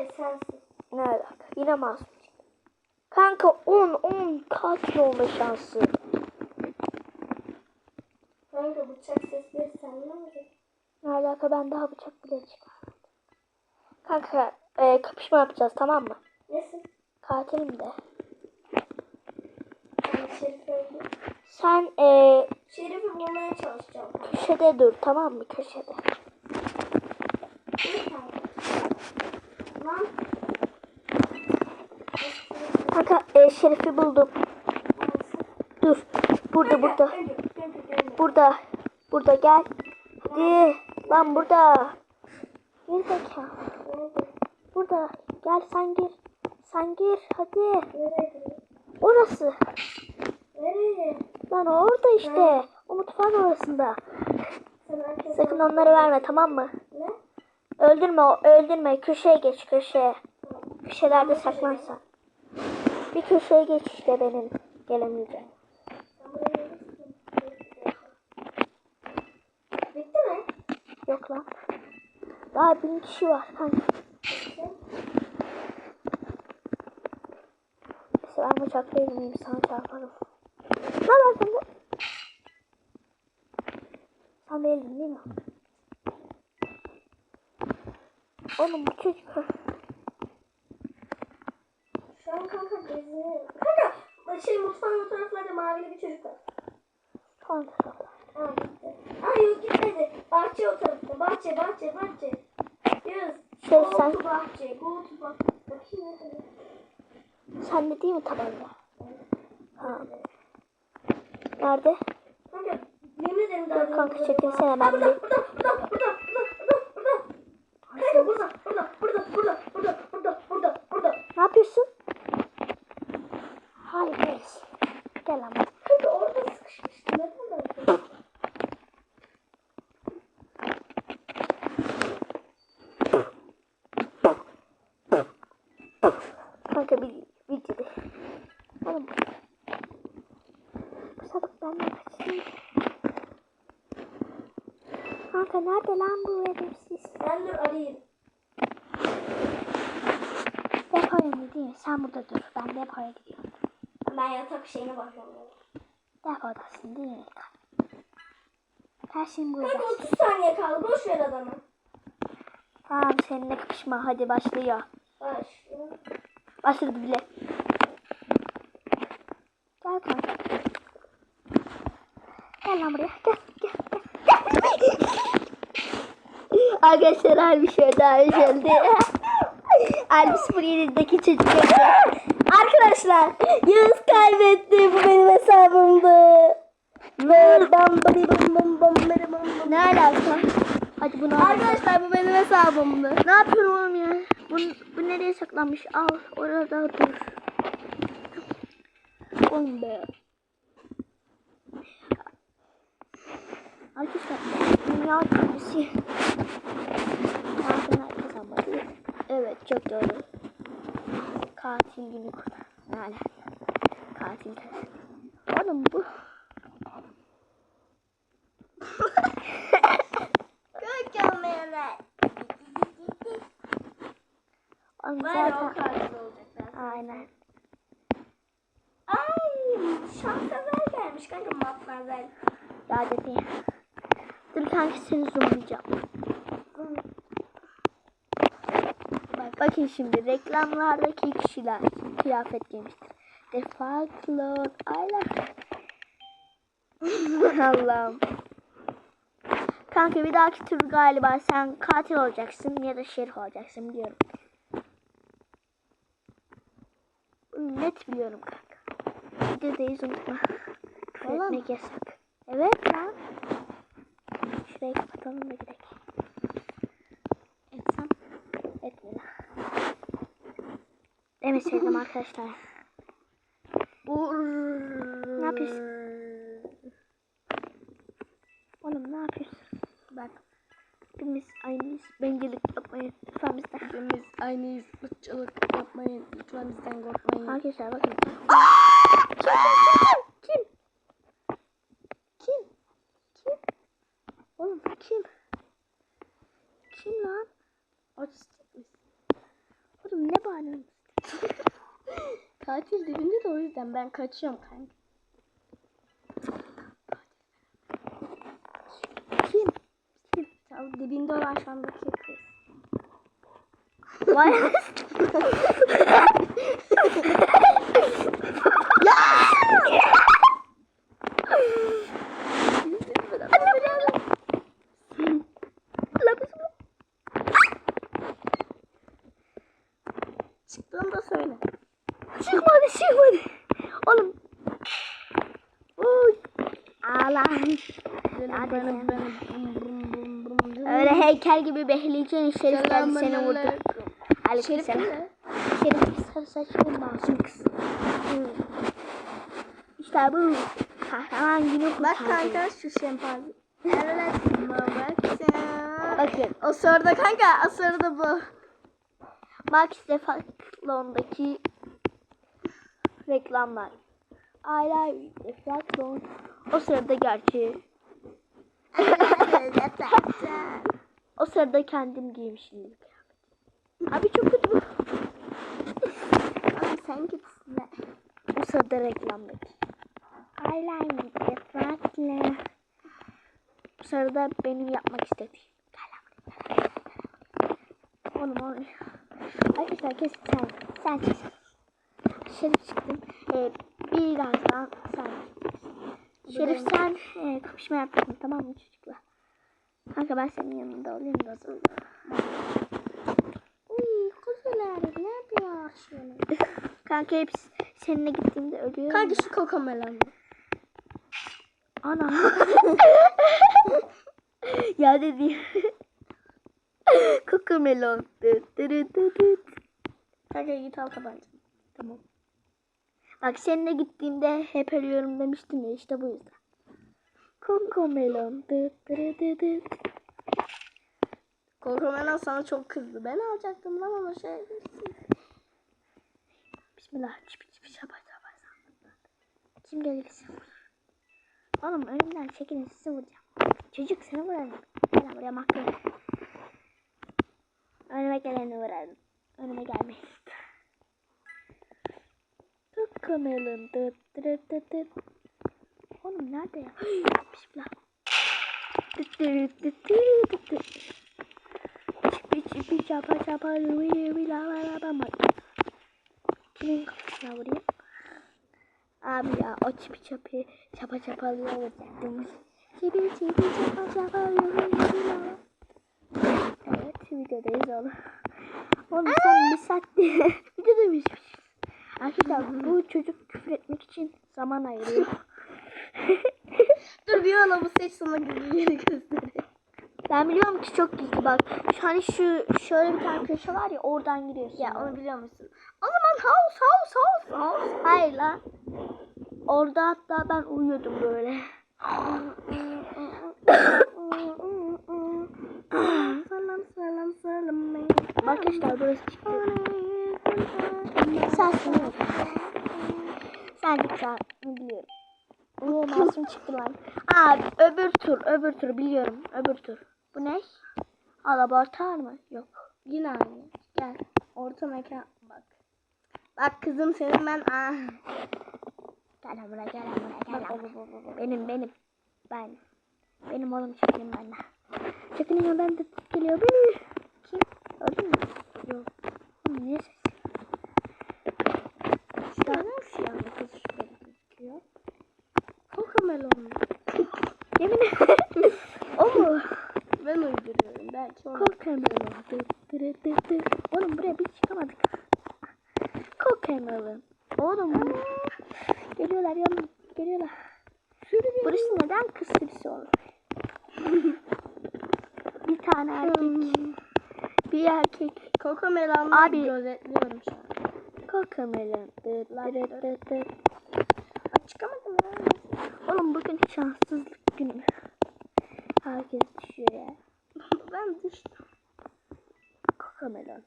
Hayır sensin. Ne alaka? Yine masum. Kanka 10 10 katil olma şansı. Kanka bıçak sesleri senden mi? Ne alaka ben daha bıçak bile çıkarmadım. Kanka e, kapışma yapacağız tamam mı? Nesin? Katilim de. Sen e, Şerif'i bulmaya çalışacağım. köşede dur tamam mı? Köşede. İyi kanka. Lan. Kanka e, Şerif'i buldum. Dur. Burada burada. Burada. Burada gel. Hadi. Lan burada. Gir zeka. Burada. Gel sen gir. Sen gir. Hadi. Orası. Nereye? Lan orada işte. O mutfağın orasında. Sakın onları verme tamam mı? Ne? Öldürme. Öldürme. Köşeye geç köşeye. Köşelerde saklan sen. Bir köşeye geç işte benim. Gelemeyeceğim. Bitti mi? Yok lan. Daha bin kişi var. Bitti. Neyse ben bıçakla ineyim sana çarparım. Ne var sende? Sen değildin değil mi? Oğlum bu çocuk. Şu an kanka şey mutfağın o taraflarda mavili bir çocuk var. Tamam tamam. Ha gitti. Aa yok gitmedi. Bahçe o tarafta. Bahçe bahçe bahçe. Yunus. Şey, go sen- to bahçe. Go to bahçe. Bakayım ne kadar. Sen de değil mi tabanca? Ha. Nerede? Kanka yemin ederim daha Dur kanka, çekilsene, ben Ha, bir- burada, burada, burada, burada, burada, burada. Kanka burada, burada, burada, burada, burada, burada, burada. Ne yapıyorsun? Hayır hayır. Gel ama. Kanka orada sıkışmıştı. Neden böyle? Kanka bir videoda. Oğlum. Bu sabah benden kaçayım. Kanka nerede lan bu edepsiz? Ben dur arayayım. Depoya mı değil mi? Sen burada dur. Ben depoya gidiyorum. Ben yatak şeyine bakıyorum. Depodasın değil mi? Her şeyin burada. Kanka 30 saniye kaldı. Boş ver adamı. Tamam seninle kapışma. Hadi başlıyor. Baş. Başladı bile. Gel kanka. Gel lan buraya. Gel gel gel. gel. Arkadaşlar bir şey daha üzüldü. Elbis 07'deki çocuk. Arkadaşlar Yağız kaybetti. Bu benim hesabımdı. Ve bam bam bam bam bam bam bam. Ne alaka? Hadi bunu al. Arkadaşlar bu benim hesabımdı. Ne yapıyorum oğlum ya? Bu, bu nereye saklanmış? Al orada dur. Oğlum be. Arkadaşlar dünya kendisi. Evet çok doğru. Katil günü kurtar. Yani katil taşı. Oğlum bu. Görkemler. Oğlum Böyle o zaten. katil olacaklar. Aynen. Ay şansalar gelmiş kanka matmazel. Ya dedi. Dur kanka seni zoomlayacağım. Bak, bakın şimdi reklamlardaki kişiler kıyafet giymiştir. Defaclon aylar. Allah'ım. Kanka bir dahaki tur galiba sen katil olacaksın ya da şerif olacaksın. Bunu net biliyorum kanka. Videodayız unutma. Küfür etmek yasak. Evet lan. Şurayı kapatalım da gidelim. Demeseydim arkadaşlar. Ne yapıyorsun? Oğlum ne yapıyorsun? Bak. Hepimiz aynıyız. Bencillik yapmayın. Lütfen bizden. Hepimiz aynıyız. Irkçılık yapmayın. Lütfen bizden korkmayın. Arkadaşlar bakın. Kim? Kim? Kim? Oğlum kim? Kim lan? Otistik misin? Oğlum ne bağırıyorsun? Katil dibinde de o yüzden ben kaçıyorum kanka. Kim? Kim? Tam dibinde olan şu andaki kız. Vay. Çıktığında söyle. Çıkmadı çıkmadı. Oğlum. Uy. Allah. Benim benim. Öyle heykel gibi behleyeceksin. Şerif geldi seni vurdu. Aleyküm Şerif selam. Şerif sarı saçlı masum kız. İşte bu. Kahraman günü Bak kurtardı. kanka şu şempanze. Evet. Bak sen. Bakın. O sırada kanka, o sırada bu. Max Decathlon'daki reklamlar. I like Decathlon. O sırada gerçi. O sırada kendim giymişim. Abi çok kötü. Abi sen gitsin. O sırada reklamdaki. I like Decathlon. Bu sırada benim yapmak istediğim. Oğlum oğlum. Arkadaşlar kesin sen. Sen çıksın. Şerif çıktın. Ee, birazdan sen. Şerif sen e, kapışma yapacaksın tamam mı çocuklar? Kanka ben senin yanında olayım da o zaman. Uy kuzular ne yapıyor şöyle? Kanka hepsi seninle gittiğimde ölüyorum. Kanka şu kokomelon. Ana. ya dedi. Kokomelon. Kanka git al tabanca. Tamam. Bak seninle gittiğimde hep ölüyorum demiştim ya işte bu yüzden. Dıt. Kokomelon sana çok kızdı. Ben alacaktım lan ama şey. Bismillah. Çipi çipi çapa çapa. Kim gelirse vurur. Oğlum önümden çekilin sizi vuracağım. Çocuk seni vurarım. Gel buraya mahkum. Önüme geleni vurarım. Önüme gelmeyin. Tıkkamelın tıt tıt tıt tıt. Oğlum nerede ya? Bismillah. Tıt tıt tıt tıt tıt. Çipi çipi çapa çapa lüvi lüvi la la la la la. Kimin kafasına vurayım? Abi ya o çipi çapi çapa çapalıyor vuracaktım. Çipi çipi çapa çapalıyor. Evet videodayız oğlum. Oğlum sen bir mıyız? Arkadaşlar bu çocuk küfür etmek için zaman ayırıyor. Dur bir yola bu seç sana güzelleri göstereyim. ben biliyorum ki çok gizli bak. Şu hani şu şöyle bir tane köşe var ya oradan giriyorsun. Ya onu biliyor musun? O zaman house house house house. Hayır lan. Orada hatta ben uyuyordum böyle. Salam salam salam. Arkadaşlar burası çıktı. Sen sanıyorsun. Sen git sen biliyorum. Oo masum çıktı lan. Abi öbür tur öbür tur biliyorum öbür tur. Bu ne? Laboratuvar mı? Yok. Yine aynı. Gel. Orta mekan bak. Bak kızım senin ben ah. Gel buraya gel buraya gel Bak lan. baba baba baba. Benim benim. Ben. Benim oğlum çekilin benden. Çekilin ya ben de geliyor. Beni. Kim? Öldün mü? Yok. Niye ses? Şu anda kız şurada gözüküyor. Kokomelon. Yemin ederim. o mu? Ben uyduruyorum. Belki onu. Dıt dıt. Oğlum buraya biz çıkamadık. Kokemelon. Oğlum. Geliyorlar yanım. Geliyorlar. Burası neden kız sürüsü olur? bir tane erkek. Bir erkek. Kokomelon'u Abi. gözetliyorum şu an. Aa, çıkamadım ya. Oğlum bugün şanssızlık günü. Herkes düşüyor ya. ben düştüm. Dıt.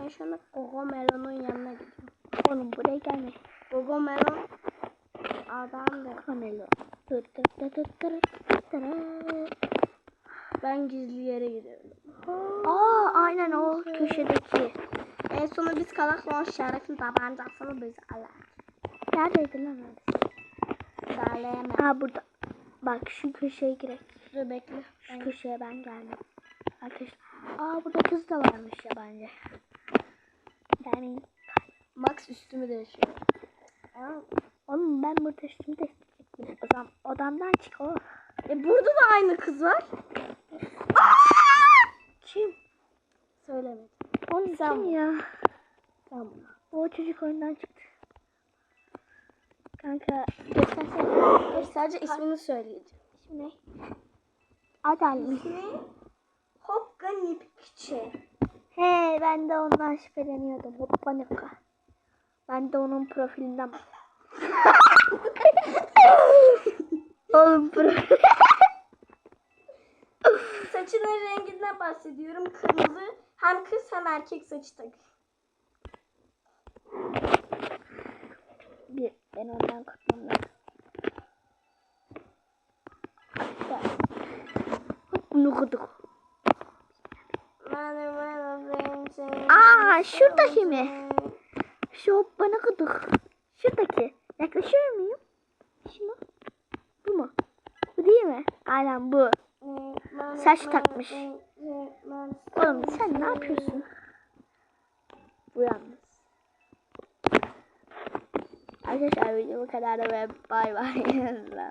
Ben şu anda Kokomelon'un yanına gidiyorum. Oğlum buraya gelme. Kokomelon adam da. Kokemelon. Dıt dıt dıt dıt dıt dıt dıt. Ben gizli yere gidiyorum. Aa aynen o köşedeki. En sonu biz kalakla şarkının tabancasını biz alır. Neredeydi lan o? Söyleyemem. Aa burada. Bak şu köşeye girek. Dur bekle. Şu köşeye ben geldim. Arkadaşlar. Aa burada kız da varmış yabancı. Yani Max üstümü değişiyor. oğlum ben burada üstümü değiştirecektim. O zaman odamdan çık o. E burada da aynı kız var. Kim? Söylemedim. Oğlum Sen kim ya? Tamam. O çocuk oyundan çıktı. Kanka göstersene. Dur sadece ismini söyleyeceğim. İsmi ne? Adal İsmi Hopka Nipkçe. He ben de ondan şüpheleniyordum. Hoppanika. Ben de onun profilinden Oğlum profil. Saçının renginden bahsediyorum. Kırmızı. Hem kız hem erkek takıyor. Bir ben ondan kurtulmam lazım. Bunu kurduk. Aa, şuradaki mi? Şu hoppana kurduk. Şuradaki. Yaklaşıyor muyum? Şu mu? Bu mu? Bu değil mi? Aynen bu. Saç takmış. Oğlum sen ne yapıyorsun? Bu yalnız. Arkadaşlar video kadar da ve bay bay.